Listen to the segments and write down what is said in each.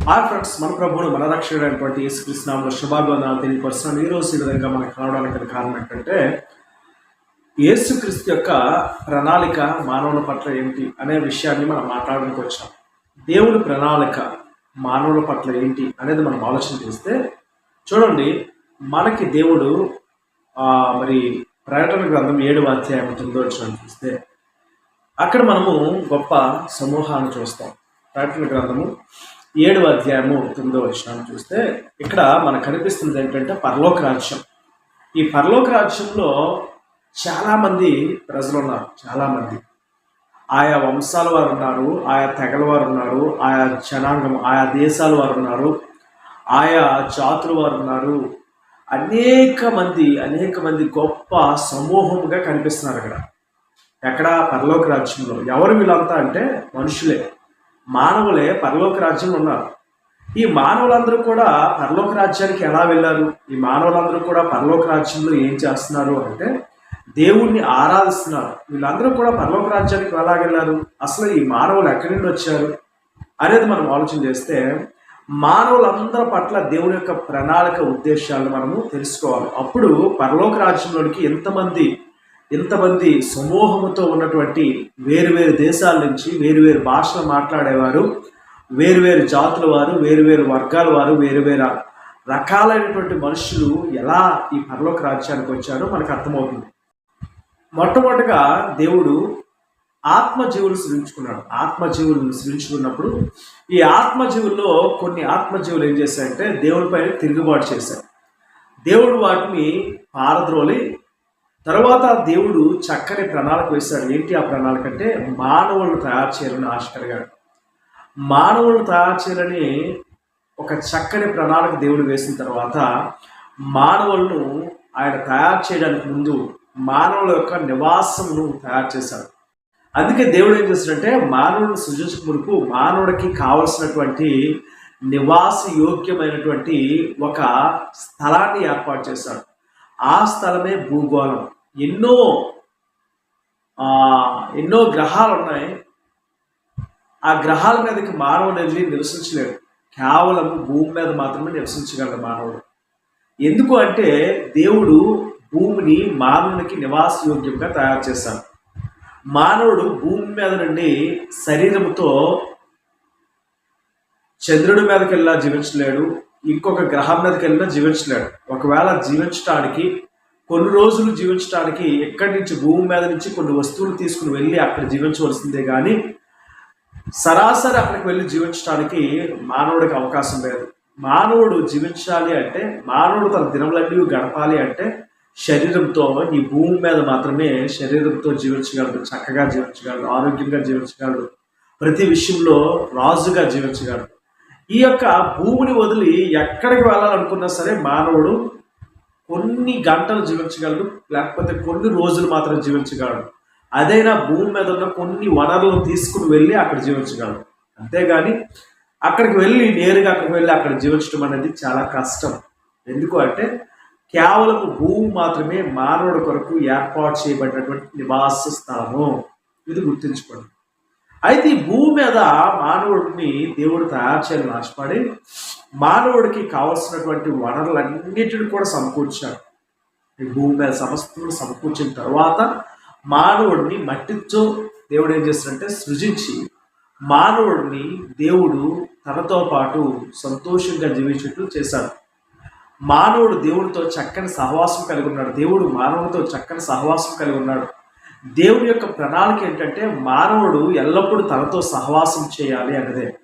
Are friends మన ప్రభువుడు మన రక్షకుడైనటువంటి యేసుకృష్ణంలో శుభాభివందనాలు తెలియపరుస్తున్నాను. ఈ రోజు ఈ విధంగా మనకు రావడానికి గల కారణం ఏంటంటే యేసుక్రీస్తు యొక్క ప్రణాళిక మానవుల పట్ల ఏంటి అనే విషయాన్ని మనం మాట్లాడడానికి వచ్చాం. దేవుడి ప్రణాళిక మానవుల పట్ల ఏంటి అనేది మనం ఆలోచన చేస్తే చూడండి మనకి దేవుడు మరి ప్రకటన గ్రంథం ఏడు అధ్యాయం తొమ్మిదో వచ్చిన చూస్తే అక్కడ మనము గొప్ప సమూహాన్ని చూస్తాం. ప్రకటన గ్రంథము ఏడు అధ్యాయము తొమ్మిదో వచ్చినాన్ని చూస్తే ఇక్కడ మనకు కనిపిస్తుంది ఏంటంటే పరలోక రాజ్యం. ఈ పరలోక రాజ్యంలో చాలామంది ప్రజలు ఉన్నారు చాలామంది. ఆయా వంశాల వారు ఉన్నారు ఆయా తెగల వారు ఉన్నారు ఆయా జనాంగం ఆయా దేశాల వారు ఉన్నారు ఆయా జాతుల వారు ఉన్నారు. అనేక మంది అనేక మంది గొప్ప సమూహంగా కనిపిస్తున్నారు అక్కడ. ఎక్కడ? పరలోక రాజ్యంలో. ఎవరు వీళ్ళంతా అంటే మనుషులే. మానవులే పరలోక రాజ్యంలో ఉన్నారు. ఈ మానవులందరూ కూడా పరలోక రాజ్యానికి ఎలా వెళ్ళారు? ఈ మానవులందరూ కూడా పరలోక రాజ్యంలో ఏం చేస్తున్నారు అంటే దేవుణ్ణి ఆరాధిస్తున్నారు. వీళ్ళందరూ కూడా పరలోక రాజ్యానికి ఎలా వెళ్ళారు? అసలు ఈ మానవులు ఎక్కడి నుండి వచ్చారు? అనేది మనం ఆలోచన చేస్తే మానవులందరి పట్ల దేవుని యొక్క ప్రణాళిక ఉద్దేశాలను మనము తెలుసుకోవాలి. అప్పుడు పరలోక రాజ్యంలోనికి ఎంతమంది ఇంతమంది సమూహముతో ఉన్నటువంటి వేరు వేరు దేశాల నుంచి వేరు వేరు భాషలు మాట్లాడేవారు వేరు వేరు జాతుల వారు వేరు వేరు వర్గాల వారు వేరు రకాలైనటువంటి మనుషులు ఎలా ఈ పరలోక రాజ్యానికి వచ్చారో మనకు అర్థమవుతుంది. మొట్టమొదటిగా దేవుడు ఆత్మజీవులు సృజించుకున్నాడు. ఆత్మజీవులను సృజించుకున్నప్పుడు ఈ ఆత్మజీవుల్లో కొన్ని ఆత్మజీవులు ఏం చేశాయంటే దేవుడిపై తిరుగుబాటు చేశారు. దేవుడు వాటిని పారద్రోలి తర్వాత దేవుడు చక్కని ప్రణాళిక వేశాడు. ఏంటి ఆ ప్రణాళిక అంటే మానవులను తయారు చేయాలని ఆశ గారు మానవులను తయారు చేయాలని ఒక చక్కని ప్రణాళిక దేవుడు వేసిన తర్వాత మానవులను ఆయన తయారు చేయడానికి ముందు మానవుల యొక్క నివాసమును తయారు చేశాడు. అందుకే దేవుడు ఏం చేస్తాడంటే మానవుడిని సృజించక మునుపు మానవుడికి కావలసినటువంటి నివాస యోగ్యమైనటువంటి ఒక స్థలాన్ని ఏర్పాటు చేశాడు. ఆ స్థలమే భూగోళం. ఎన్నో ఎన్నో గ్రహాలు ఉన్నాయి ఆ గ్రహాల మీదకి మానవుడు వెళ్ళి నివసించలేడు. కేవలం భూమి మీద మాత్రమే నివసించగలడు మానవుడు. ఎందుకు అంటే దేవుడు భూమిని మానవునికి నివాసయోగ్యంగా తయారు చేశాడు. మానవుడు భూమి మీద నుండి శరీరంతో చంద్రుడి మీదకి వెళ్ళా జీవించలేడు ఇంకొక గ్రహం మీదకి వెళ్ళినా జీవించలేడు. ఒకవేళ జీవించడానికి కొన్ని రోజులు జీవించడానికి ఎక్కడి నుంచి భూమి మీద నుంచి కొన్ని వస్తువులు తీసుకుని వెళ్ళి అక్కడ జీవించవలసిందే కానీ సరాసరి అక్కడికి వెళ్ళి జీవించడానికి మానవుడికి అవకాశం లేదు. మానవుడు జీవించాలి అంటే మానవుడు తన దినములన్నీ గడపాలి అంటే శరీరంతో ఈ భూమి మీద మాత్రమే శరీరంతో జీవించగలడు చక్కగా జీవించగలడు ఆరోగ్యంగా జీవించగలడు ప్రతి విషయంలో రాజుగా జీవించగలడు. ఈ యొక్క భూమిని వదిలి ఎక్కడికి వెళ్ళాలనుకున్నా సరే మానవుడు కొన్ని గంటలు జీవించగలడు లేకపోతే కొన్ని రోజులు మాత్రం జీవించగలడు. అదైనా భూమి మీద ఉన్న కొన్ని వనరులను తీసుకుని వెళ్ళి అక్కడ జీవించగలడు. అంతేగాని అక్కడికి వెళ్ళి నేరుగా అక్కడికి వెళ్ళి అక్కడ జీవించడం అనేది చాలా కష్టం. ఎందుకు అంటే కేవలం భూమి మాత్రమే మానవుడి కొరకు ఏర్పాటు చేయబడినటువంటి నివాస స్థానం ఇది గుర్తుంచుకోండి. అయితే ఈ భూమి మీద మానవుడిని దేవుడు తయారు చేయాలని ఆశపడి మానవుడికి కావలసినటువంటి వనరులన్నిటిని కూడా సమకూర్చాడు. ఈ భూమి మీద సమస్తను సమకూర్చిన తర్వాత మానవుడిని మట్టితో దేవుడు ఏం చేస్తాడంటే సృజించి మానవుడిని దేవుడు తనతో పాటు సంతోషంగా జీవించేట్టు చేశాడు. మానవుడు దేవుడితో చక్కని సహవాసం కలిగి ఉన్నాడు. దేవుడు మానవుడితో చక్కని సహవాసం కలిగి ఉన్నాడు. దేవుడి యొక్క ప్రణాళిక ఏంటంటే మానవుడు ఎల్లప్పుడూ తనతో సహవాసం చేయాలి అన్నదే.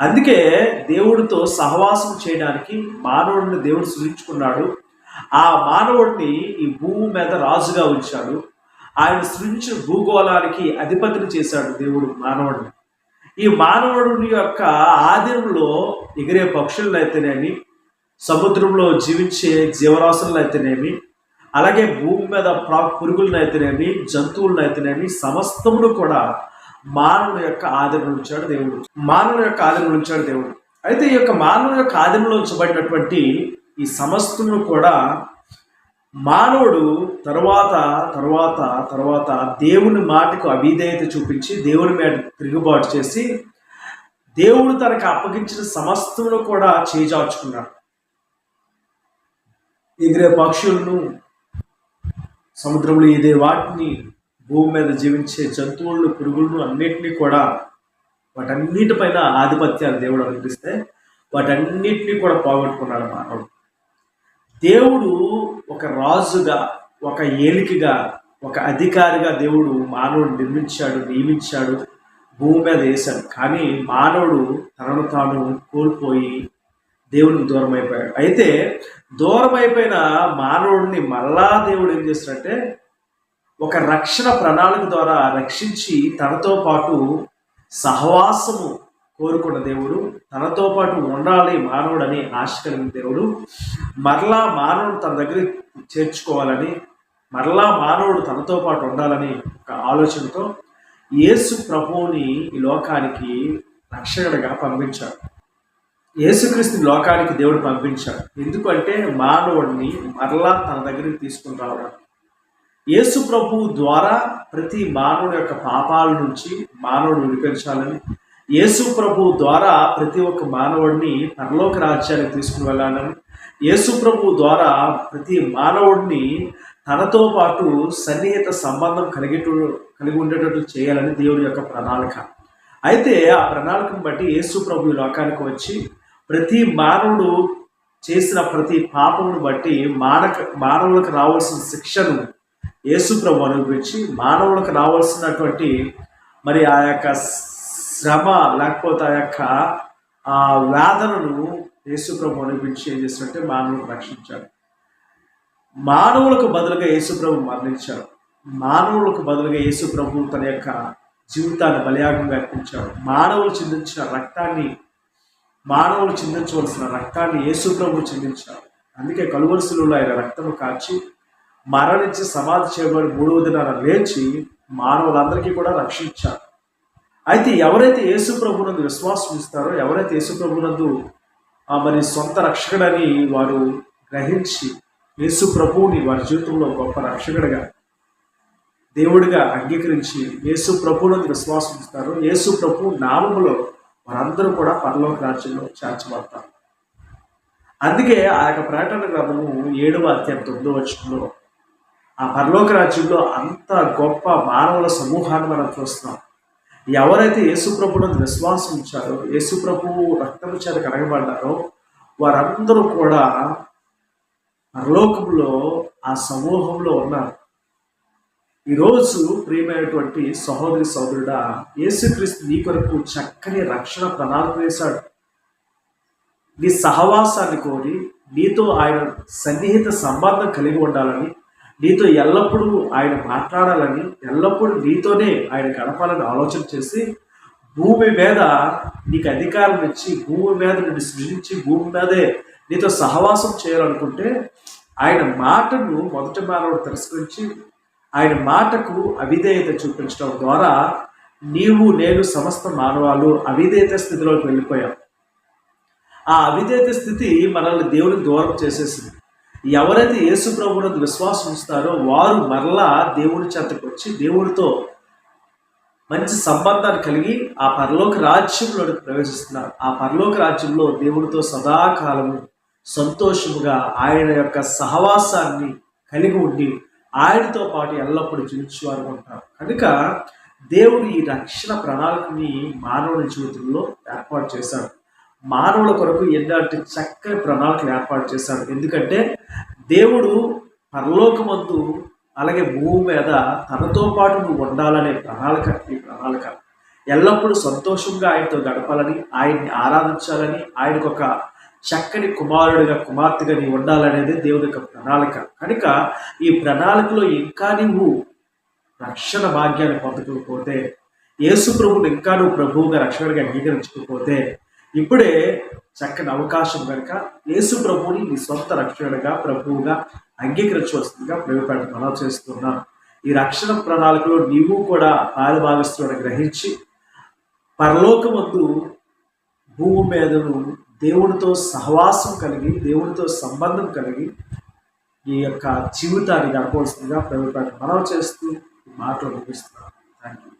అందుకే దేవుడితో సహవాసం చేయడానికి మానవుడిని దేవుడు సృజించుకున్నాడు. ఆ మానవుడిని ఈ భూమి మీద రాజుగా ఉంచాడు. ఆయన సృజించిన భూగోళానికి అధిపతిని చేశాడు దేవుడు మానవుడిని. ఈ మానవుడి యొక్క ఆధీనంలో ఎగిరే పక్షులను అయితేనేమి సముద్రంలో జీవించే జీవరాశులను అయితేనేమి అలాగే భూమి మీద ప్రా పురుగులనైతేనేమి జంతువులనైతేనేమి సమస్తమును కూడా మానవుని యొక్క ఆదరణ ఉంచాడు దేవుడు. మానవుని యొక్క ఆదరణ ఉంచాడు దేవుడు. అయితే ఈ యొక్క మానవుని యొక్క ఆదరణలో ఉంచబడినటువంటి ఈ సమస్తమును కూడా మానవుడు తరువాత తరువాత తరువాత దేవుని మాటకు అవిధేయత చూపించి దేవుని మీద తిరుగుబాటు చేసి దేవుడు తనకు అప్పగించిన సమస్తమును కూడా చేజార్చుకున్నాడు. ఎగిరే పక్షులను సముద్రంలో ఇదే వాటిని భూమి మీద జీవించే జంతువులను పురుగులను అన్నిటినీ కూడా వాటన్నిటిపైన ఆధిపత్యాలు దేవుడు అనిపిస్తే వాటన్నిటినీ కూడా పోగొట్టుకున్నాడు మానవుడు. దేవుడు ఒక రాజుగా ఒక ఏలికగా ఒక అధికారిగా దేవుడు మానవుడు నిర్మించాడు నియమించాడు భూమి మీద వేశాడు. కానీ మానవుడు తనను తాను కోల్పోయి దేవుడికి దూరం అయిపోయాడు అయితే దూరం అయిపోయిన మానవుడిని మళ్ళా దేవుడు ఏం చేస్తాడంటే ఒక రక్షణ ప్రణాళిక ద్వారా రక్షించి తనతో పాటు సహవాసము కోరుకున్న దేవుడు తనతో పాటు ఉండాలి మానవుడు అని ఆశ కలిగిన దేవుడు మరలా మానవుడు తన దగ్గర చేర్చుకోవాలని మరలా మానవుడు తనతో పాటు ఉండాలని ఒక ఆలోచనతో యేసు ప్రభువుని ఈ లోకానికి రక్షకుడిగా పంపించాడు. యేసుక్రీస్తు లోకానికి దేవుడు పంపించాడు. ఎందుకంటే మానవుడిని మరలా తన దగ్గరికి తీసుకుని రావడం. యేసు ప్రభు ద్వారా ప్రతి మానవుడి యొక్క పాపాల నుంచి మానవుడు విడిపించాలని యేసు ప్రభు ద్వారా ప్రతి ఒక్క మానవుడిని పరలోక రాజ్యానికి తీసుకుని వెళ్ళాలని యేసు ప్రభు ద్వారా ప్రతి మానవుడిని తనతో పాటు సన్నిహిత సంబంధం కలిగేటు కలిగి ఉండేటట్లు చేయాలని దేవుడి యొక్క ప్రణాళిక. అయితే ఆ ప్రణాళికను బట్టి యేసు ప్రభు లోకానికి వచ్చి ప్రతి మానవుడు చేసిన ప్రతి పాపమును బట్టి మానక మానవులకు రావాల్సిన శిక్షను యేసుప్రభు అనుభవించి మానవులకు రావాల్సినటువంటి మరి ఆ యొక్క శ్రమ లేకపోతే ఆ యొక్క ఆ వేదనను యేసుప్రభు అనిపించి ఏం చేసినట్టే మానవులకు రక్షించాడు. మానవులకు బదులుగా యేసుప్రభు మరణించాడు. మానవులకు బదులుగా యేసుప్రభు తన యొక్క జీవితాన్ని బలియాగంగా అర్పించాడు. మానవులు చిందించిన రక్తాన్ని మానవులు చిందించవలసిన రక్తాన్ని యేసుప్రభు చిందించారు అందుకే కలువరుసలలో ఆయన రక్తము కాచి మరణించి సమాధి చేయబడి మూడవ దినాన లేచి మానవులందరికీ కూడా రక్షించారు. అయితే ఎవరైతే యేసు ప్రభునందు విశ్వాసం ఇస్తారో ఎవరైతే యేసు ప్రభునందు మరి సొంత రక్షకుడని వారు గ్రహించి యేసు ప్రభువుని వారి జీవితంలో గొప్ప రక్షకుడిగా దేవుడిగా అంగీకరించి యేసు ప్రభువునందు విశ్వాసం ఇస్తారు యేసు ప్రభు నామములో వారందరూ కూడా పరలోక రాజ్యంలో చేర్చబడతారు అందుకే ఆ యొక్క ప్రకటన గ్రంథము ఏడవ అత్యంత తొమ్మిదో వచ్చంలో ఆ పరలోక రాజ్యంలో అంత గొప్ప మానవుల సమూహాన్ని మనం చూస్తున్నాం. ఎవరైతే యేసుప్రభునందు విశ్వాసం ఉంచారో యేసుప్రభు రక్తము చేత కడగబడ్డారో వారందరూ కూడా పరలోకంలో ఆ సమూహంలో ఉన్నారు. ఈరోజు ప్రియమైనటువంటి సహోదరి సహోదరుడా యేసుక్రీస్తు నీ కొరకు చక్కని రక్షణ ప్రణాళిక వేశాడు. నీ సహవాసాన్ని కోరి నీతో ఆయన సన్నిహిత సంబంధం కలిగి ఉండాలని నీతో ఎల్లప్పుడూ ఆయన మాట్లాడాలని ఎల్లప్పుడూ నీతోనే ఆయన గడపాలని ఆలోచన చేసి భూమి మీద నీకు అధికారం ఇచ్చి భూమి మీద నిన్ను సృష్టించి భూమి మీదే నీతో సహవాసం చేయాలనుకుంటే ఆయన మాటను మొదటి మానవుడు తిరస్కరించి ఆయన మాటకు అవిధేయత చూపించడం ద్వారా నీవు నేను సమస్త మానవాళ్ళు అవిధేయత స్థితిలోకి వెళ్ళిపోయాం. ఆ అవిధేయత స్థితి మనల్ని దేవుడికి దూరం చేసేసింది. ఎవరైతే యేసు ప్రభునందు విశ్వాసం ఉంచుతారో వారు మరలా దేవుడి చెంతకు వచ్చి దేవుడితో మంచి సంబంధాన్ని కలిగి ఆ పరలోక రాజ్యంలోకి ప్రవేశిస్తున్నారు. ఆ పరలోక రాజ్యంలో దేవుడితో సదాకాలము సంతోషముగా ఆయన యొక్క సహవాసాన్ని కలిగి ఉండి ఆయనతో పాటు ఎల్లప్పుడూ జీవించేవారు ఉంటారు. కనుక దేవుడు ఈ రక్షణ ప్రణాళికని మానవుని జీవితంలో ఏర్పాటు చేశాడు. మానవుల కొరకు ఎలాంటి చక్కని ప్రణాళికలు ఏర్పాటు చేశాడు. ఎందుకంటే దేవుడు పరలోకమందు అలాగే భూమి మీద తనతో పాటు నువ్వు ఉండాలనే ప్రణాళిక ఈ ప్రణాళిక. ఎల్లప్పుడూ సంతోషంగా ఆయనతో గడపాలని ఆయన్ని ఆరాధించాలని ఆయనకు ఒక చక్కని కుమారుడిగా కుమార్తెగా నీవు ఉండాలనేది దేవుని యొక్క ప్రణాళిక. కనుక ఈ ప్రణాళికలో ఇంకా నువ్వు రక్షణ భాగ్యాన్ని పొందకపోతే యేసు ప్రభుని ఇంకా నువ్వు ప్రభువుగా రక్షణగా అంగీకరించకపోతే ఇప్పుడే చక్కని అవకాశం కనుక యేసు ప్రభువుని నీ సొంత రక్షణగా ప్రభువుగా అంగీకరించవలసిందిగా ప్రభుపేట మనం చేస్తున్నాం. ఈ రక్షణ ప్రణాళికలో నీవు కూడా పాలుభావిస్తున్న గ్రహించి పరలోకమందు భూమి మీదను దేవుడితో సహవాసం కలిగి దేవుడితో సంబంధం కలిగి ఈ యొక్క జీవితాన్ని గడపవలసిందిగా ప్రభుపేట మనవి చేస్తూ మాటలు ముగిస్తున్నాం థ్యాంక్ యూ